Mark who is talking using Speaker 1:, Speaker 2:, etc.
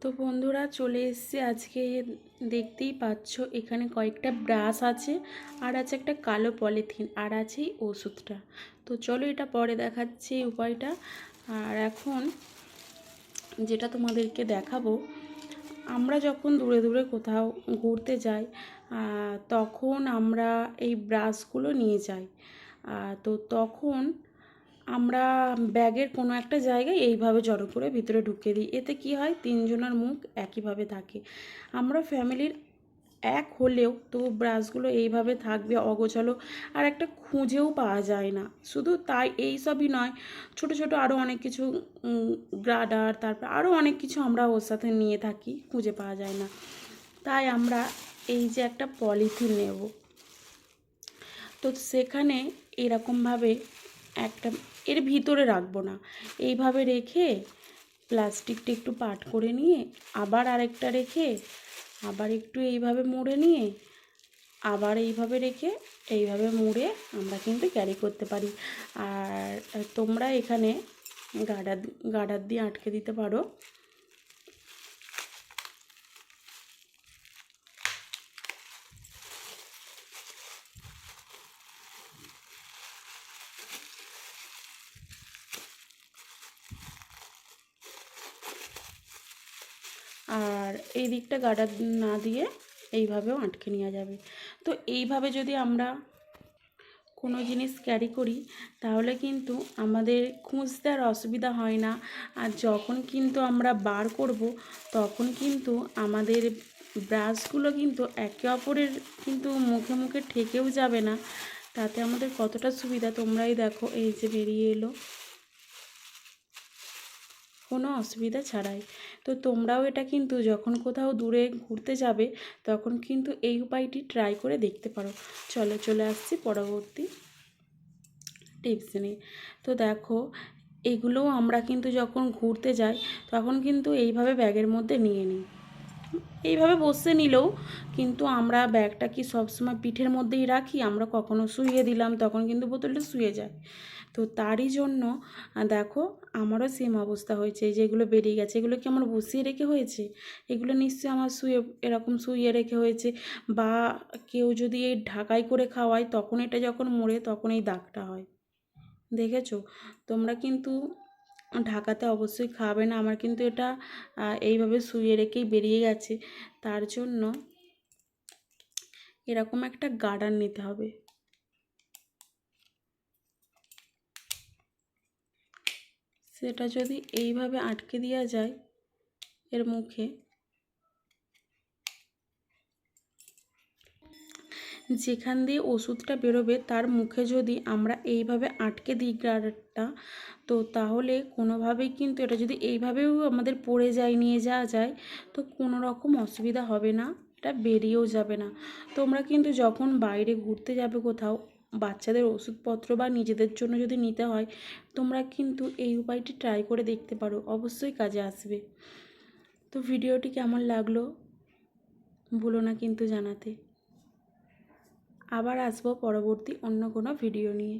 Speaker 1: তো বন্ধুরা চলে এসেছে আজকে দেখতেই পাচ্ছ, এখানে কয়েকটা ব্রাশ আছে আর আছে একটা কালো পলিথিন আর আছে ওষুধটা। তো চলো এটা পরে দেখাচ্ছি উপায়টা। আর এখন যেটা তোমাদেরকে দেখাবো, আমরা যখন দূরে দূরে কোথাও ঘুরতে যাই তখন আমরা এই ব্রাশগুলো নিয়ে যাই। তো তখন আমরা ব্যাগের কোনো একটা জায়গায় এইভাবে জড়ো করে ভিতরে ঢুকিয়ে দিই। এতে কি হয়? তিনজনের মুখ একইভাবে থাকে। আমরা ফ্যামিলির এক হলেও তবু ব্রাশগুলো এইভাবে থাকবে অগোছালো আর একটা খুঁজেও পাওয়া যায় না। শুধু তাই এই সবই নয়, ছোট ছোট আরও অনেক কিছু গ্রাডার, তারপর আরও অনেক কিছু আমরা ওর সাথে নিয়ে থাকি, খুঁজে পাওয়া যায় না। তাই আমরা এই যে একটা পলিথিন নেব। তো সেখানে এরকমভাবে একটা এর ভিতরে রাখব না। এইভাবে রেখে প্লাস্টিকটা একটু পাট করে নিয়ে আবার আরেকটা রেখে আবার একটু এইভাবে মুড়ে নিয়ে আবার এইভাবে রেখে এইভাবে মুড়ে আমরা কিন্তু ক্যারি করতে পারি। আর তোমরা এখানে গাডার গাডার দিয়ে আটকে দিতে পারো। আর এই দিকটা গার্ডার না দিয়ে এইভাবেও আটকে নেওয়া যাবে। তো এইভাবে যদি আমরা কোনো জিনিস ক্যারি করি, তাহলে কিন্তু আমাদের খুঁজতে আর অসুবিধা হয় না। আর যখন কিন্তু আমরা বার করব, তখন কিন্তু আমাদের ব্রাশগুলো কিন্তু একে অপরের কিন্তু মুখে মুখে ঠেকেও যাবে না। তাতে আমাদের কতটা সুবিধা? তোমরাই দেখো, এই যে বেরিয়ে এলো। কোনো অসুবিধা ছাড়াই। তো তোমরাও এটা কিন্তু যখন কোথাও দূরে ঘুরতে যাবে, তখন কিন্তু এই উপায়টি ট্রাই করে দেখতে পারো। চলো, চলে আসছি পরবর্তী টিপস নিয়ে। তো দেখো, এগুলোও আমরা কিন্তু যখন ঘুরতে যাই, তখন কিন্তু এইভাবে ব্যাগের মধ্যে নিয়ে নিই। এইভাবে বসে নিলেও কিন্তু আমরা ব্যাগটা কি সবসময় পিঠের মধ্যেই রাখি? আমরা কখনো শুইয়ে দিলাম, তখন কিন্তু বোতলটা শুয়ে যায়। তো তারই জন্য দেখো আমারও সেম অবস্থা হয়েছে। যেগুলো বেরিয়ে গেছে, এগুলো কি আমার বসিয়ে রেখে হয়েছে? এগুলো নিশ্চয়ই আমার শুয়ে, এরকম শুইয়ে রেখে হয়েছে। বা কেউ যদি এই ঢাকাই করে খাওয়ায়, তখন এটা যখন মরে, তখন এই দাগটা হয়। দেখেছ? তোমরা কিন্তু ঢাকাতে অবশ্যই খাবে না। আমার কিন্তু এটা এইভাবে শুয়ে রেখেই বেরিয়ে গেছে। তার জন্য এরকম একটা গার্ডার নিতে হবে। সেটা যদি এইভাবে আটকে দেওয়া যায় এর মুখে যেখান দিয়ে ওষুধটা বেরোবে, তার মুখে যদি আমরা এইভাবে আটকে দিই গ্রাডারটা তো তাহলে কোনোভাবেই কিন্তু এটা যদি এইভাবেও আমাদের পড়ে যায়, নিয়ে যাওয়া যায়, তো কোনো রকম অসুবিধা হবে না, এটা বেরিয়েও যাবে না। তোমরা কিন্তু যখন বাইরে ঘুরতে যাবে কোথাও, বাচ্চাদের ওষুধপত্র বা নিজেদের জন্য যদি নিতে হয়, তোমরা কিন্তু এই উপায়টি ট্রাই করে দেখতে পারো, অবশ্যই কাজে আসবে। তো ভিডিওটি কেমন লাগল, ভুলো না কিন্তু জানাতে। আবার আসব পরবর্তী অন্য কোনো ভিডিও নিয়ে।